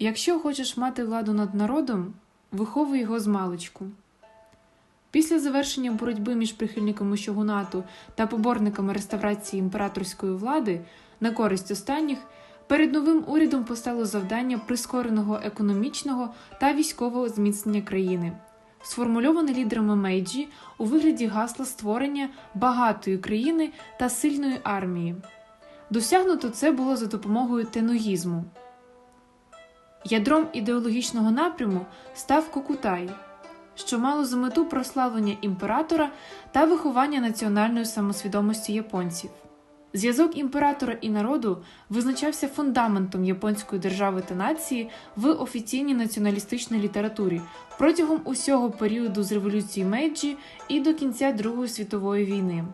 Якщо хочеш мати владу над народом, виховуй його з маличку. Після завершення боротьби між прихильниками шогунату та поборниками реставрації імператорської влади на користь останніх, перед новим урядом постало завдання прискореного економічного та військового зміцнення країни, сформульоване лідерами Мейджі у вигляді гасла створення багатої країни та сильної армії. Досягнуто це було за допомогою теноїзму. Ядром ідеологічного напряму став Кокутай, що мало за мету прославлення імператора та виховання національної самосвідомості японців. Зв'язок імператора і народу визначався фундаментом японської держави та нації в офіційній націоналістичній літературі протягом усього періоду з революції Мейджі і до кінця Другої світової війни.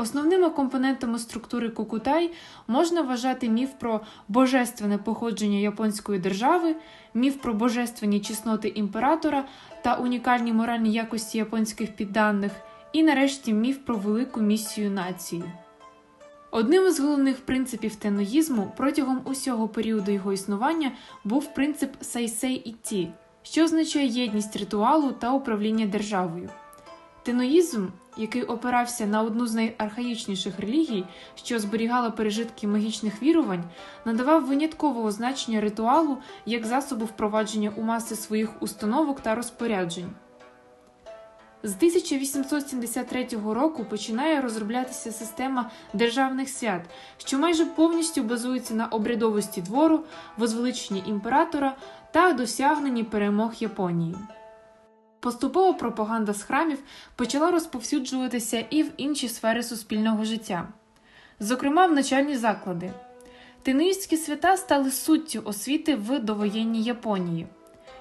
Основними компонентами структури Кукутай можна вважати міф про божественне походження японської держави, міф про божественні чесноти імператора та унікальні моральні якості японських підданих, і нарешті міф про велику місію нації. Одним із головних принципів теноїзму протягом усього періоду його існування був принцип Сайсей Ітті, що означає єдність ритуалу та управління державою. Теноїзм, який опирався на одну з найархаїчніших релігій, що зберігала пережитки магічних вірувань, надавав виняткового значення ритуалу як засобу впровадження у маси своїх установок та розпоряджень. З 1873 року починає розроблятися система державних свят, що майже повністю базується на обрядовості двору, возвеличенні імператора та досягненні перемог Японії. Поступово пропаганда з храмів почала розповсюджуватися і в інші сфери суспільного життя, зокрема в начальні заклади. Тинуїстські свята стали суттю освіти в довоєнній Японії.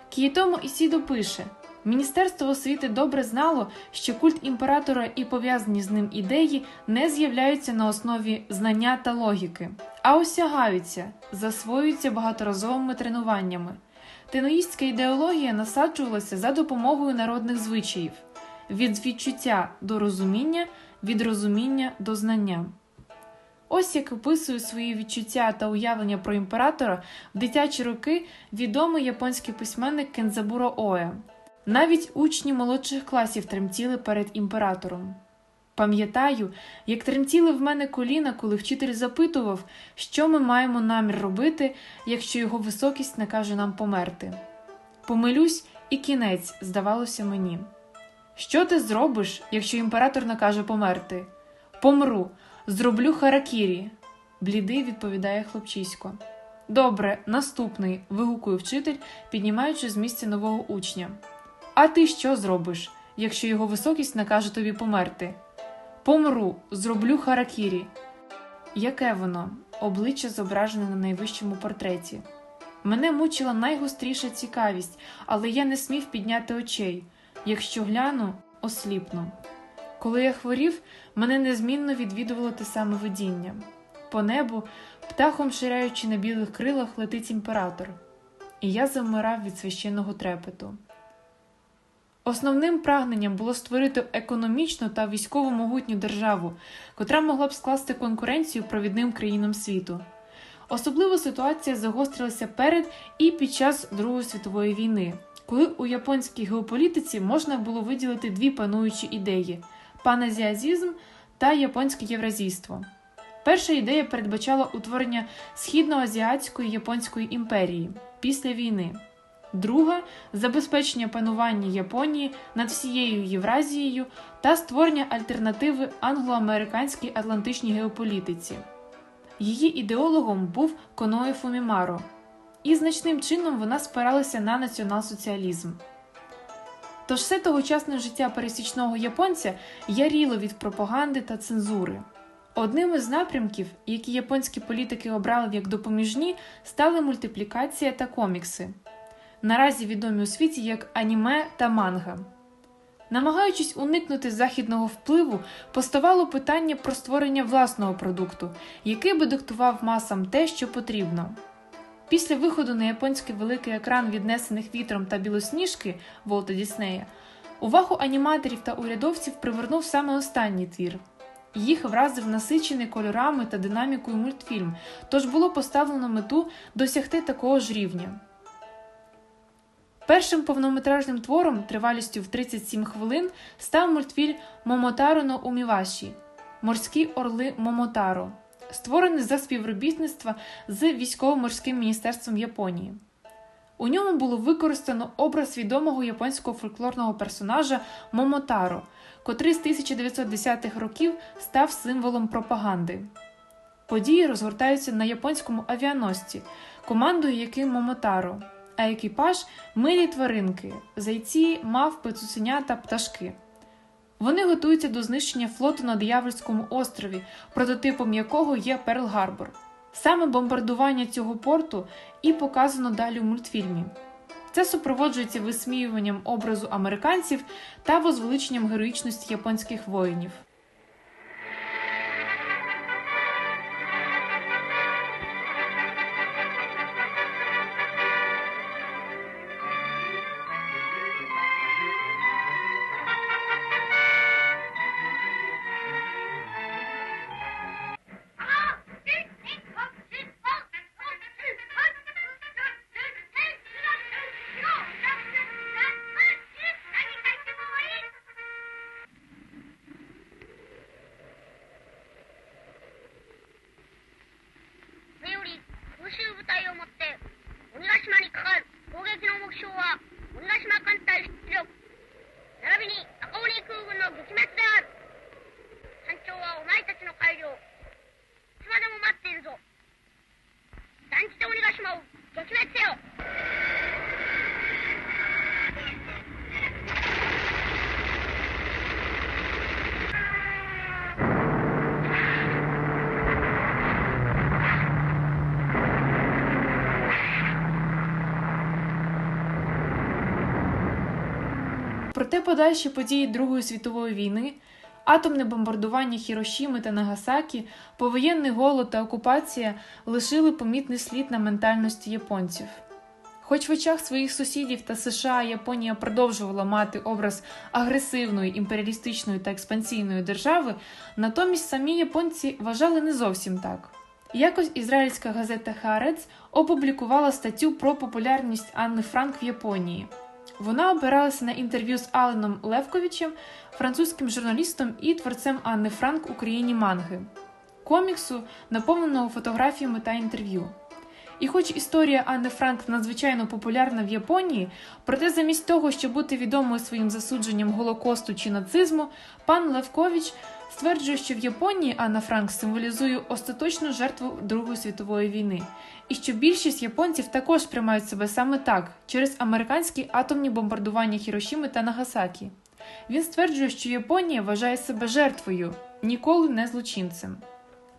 Кіїтомо Ісідо пише Міністерство освіти добре знало, що культ імператора і пов'язані з ним ідеї не з'являються на основі знання та логіки, а осягаються, засвоюються багаторазовими тренуваннями. Теноїстська ідеологія насаджувалася за допомогою народних звичаїв від відчуття до розуміння, від розуміння до знання. Ось як описує свої відчуття та уявлення про імператора в дитячі роки відомий японський письменник Кензабуро Оe. Навіть учні молодших класів тремтіли перед імператором. Пам'ятаю, як тремтіли в мене коліна, коли вчитель запитував, що ми маємо намір робити, якщо його високість накаже нам померти. Помилюсь, і кінець, здавалося мені. Що ти зробиш, якщо імператор накаже померти? Помру, зроблю харакірі, блідий відповідає хлопчисько. Добре, наступний, вигукує вчитель, піднімаючи з місця нового учня. А ти що зробиш, якщо його високість накаже тобі померти? Помру, зроблю харакірі. Яке воно, обличчя зображене на найвищому портреті? Мене мучила найгостріша цікавість, але я не смів підняти очей. Якщо гляну, осліпну. Коли я хворів, мене незмінно відвідувало те саме видіння. По небу, птахом ширяючи на білих крилах, летить імператор, і я завмирав від священного трепету. Основним прагненням було створити економічну та військово могутню державу, котра могла б скласти конкуренцію провідним країнам світу. Особливо ситуація загострилася перед і під час Другої світової війни, коли у японській геополітиці можна було виділити дві пануючі ідеї паназіазізм та японське євразійство. Перша ідея передбачала утворення східноазіатської японської імперії після війни. Друга забезпечення панування Японії над всією Євразією та створення альтернативи англо-американській атлантичній геополітиці. Її ідеологом був Коное Фумімаро, і значним чином вона спиралася на націонал-соціалізм. Тож все тогочасне життя пересічного японця яріло від пропаганди та цензури. Одним із напрямків, які японські політики обрали як допоміжні, стали мультиплікація та комікси наразі відомі у світі як аніме та манга. Намагаючись уникнути західного впливу, поставало питання про створення власного продукту, який би диктував масам те, що потрібно. Після виходу на японський великий екран віднесених вітром та білосніжки Волта Діснея, увагу аніматорів та урядовців привернув саме останній твір. Їх вразив насичений кольорами та динамікою мультфільм, тож було поставлено мету досягти такого ж рівня. Першим повнометражним твором тривалістю в 37 хвилин став мультфільм Момотаро но Уміваші Морські орли Момотаро, створений за співробітництва з військово-морським міністерством Японії. У ньому було використано образ відомого японського фольклорного персонажа Момотаро, котрий з 1910-х років став символом пропаганди. Події розгортаються на японському авіаносці, командою яким Момотаро, а екіпаж милі тваринки, зайці, мавпи, цуценята, пташки. Вони готуються до знищення флоту на Диявольському острові, прототипом якого є Перл Гарбор. Саме бомбардування цього порту і показано далі у мультфільмі. Це супроводжується висміюванням образу американців та возвеличенням героїчності японських воїнів. Подальші події Другої світової війни, атомне бомбардування Хірошіми та Нагасакі, повоєнний голод та окупація лишили помітний слід на ментальності японців. Хоч в очах своїх сусідів та США Японія продовжувала мати образ агресивної, імперіалістичної та експансійної держави, натомість самі японці вважали не зовсім так. Якось ізраїльська газета Хаарец опублікувала статтю про популярність Анни Франк в Японії. Вона опиралася на інтерв'ю з Аленом Левковичем, французьким журналістом і творцем Анни Франк у країні манги, коміксу, наповненого фотографіями та інтерв'ю. І хоч історія Анни Франк надзвичайно популярна в Японії, проте замість того, щоб бути відомою своїм засудженням Голокосту чи нацизму, пан Левкович стверджує, що в Японії Анна Франк символізує остаточну жертву Другої світової війни, і що більшість японців також сприймають себе саме так через американські атомні бомбардування Хірошіми та Нагасакі. Він стверджує, що Японія вважає себе жертвою, ніколи не злочинцем.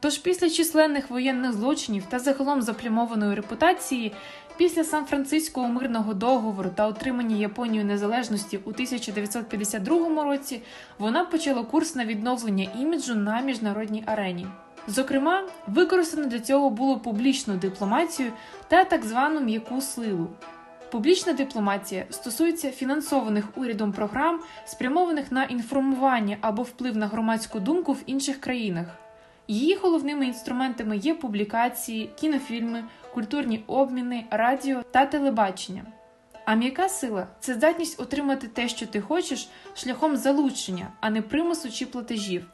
Тож після численних воєнних злочинів та загалом заплямованої репутації, після Сан-Франциського мирного договору та отримання Японією незалежності у 1952 році, вона почала курс на відновлення іміджу на міжнародній арені. Зокрема, використано для цього було публічну дипломатію та так звану м'яку силу. Публічна дипломатія стосується фінансованих урядом програм, спрямованих на інформування або вплив на громадську думку в інших країнах. Її головними інструментами є публікації, кінофільми, культурні обміни, радіо та телебачення. А м'яка сила це здатність отримати те, що ти хочеш, шляхом залучення, а не примусу чи платежів.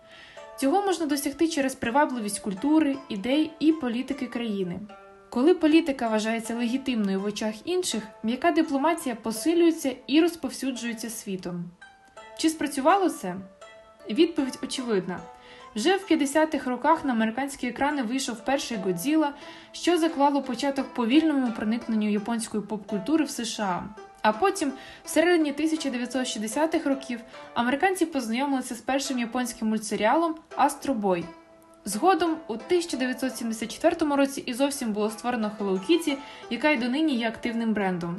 Цього можна досягти через привабливість культури, ідей і політики країни. Коли політика вважається легітимною в очах інших, м'яка дипломатія посилюється і розповсюджується світом. Чи спрацювало це? Відповідь очевидна. Вже в 50-х роках на американські екрани вийшов перший Годзіла, що заклало початок повільному проникненню японської поп-культури в США. А потім, всередині 1960-х років, американці познайомилися з першим японським мультсеріалом Астробой. Згодом, у 1974 році і зовсім було створено Hello Kitty, яка й донині є активним брендом.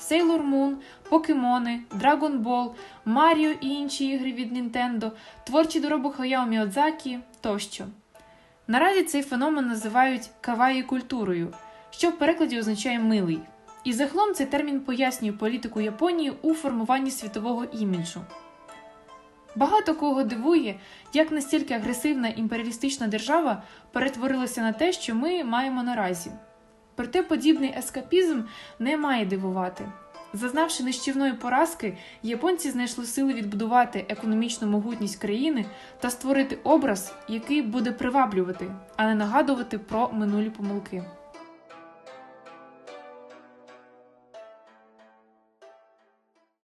Sailor Moon, Покемони, Dragon Ball, Маріо і інші ігри від Nintendo, творчі доробок Хаяо Міодзакі тощо. Наразі цей феномен називають каваї культурою, що в перекладі означає милий. І загалом цей термін пояснює політику Японії у формуванні світового іміджу. Багато кого дивує, як настільки агресивна імперіалістична держава перетворилася на те, що ми маємо наразі. Проте подібний ескапізм не має дивувати. Зазнавши нищівної поразки, японці знайшли сили відбудувати економічну могутність країни та створити образ, який буде приваблювати, а не нагадувати про минулі помилки.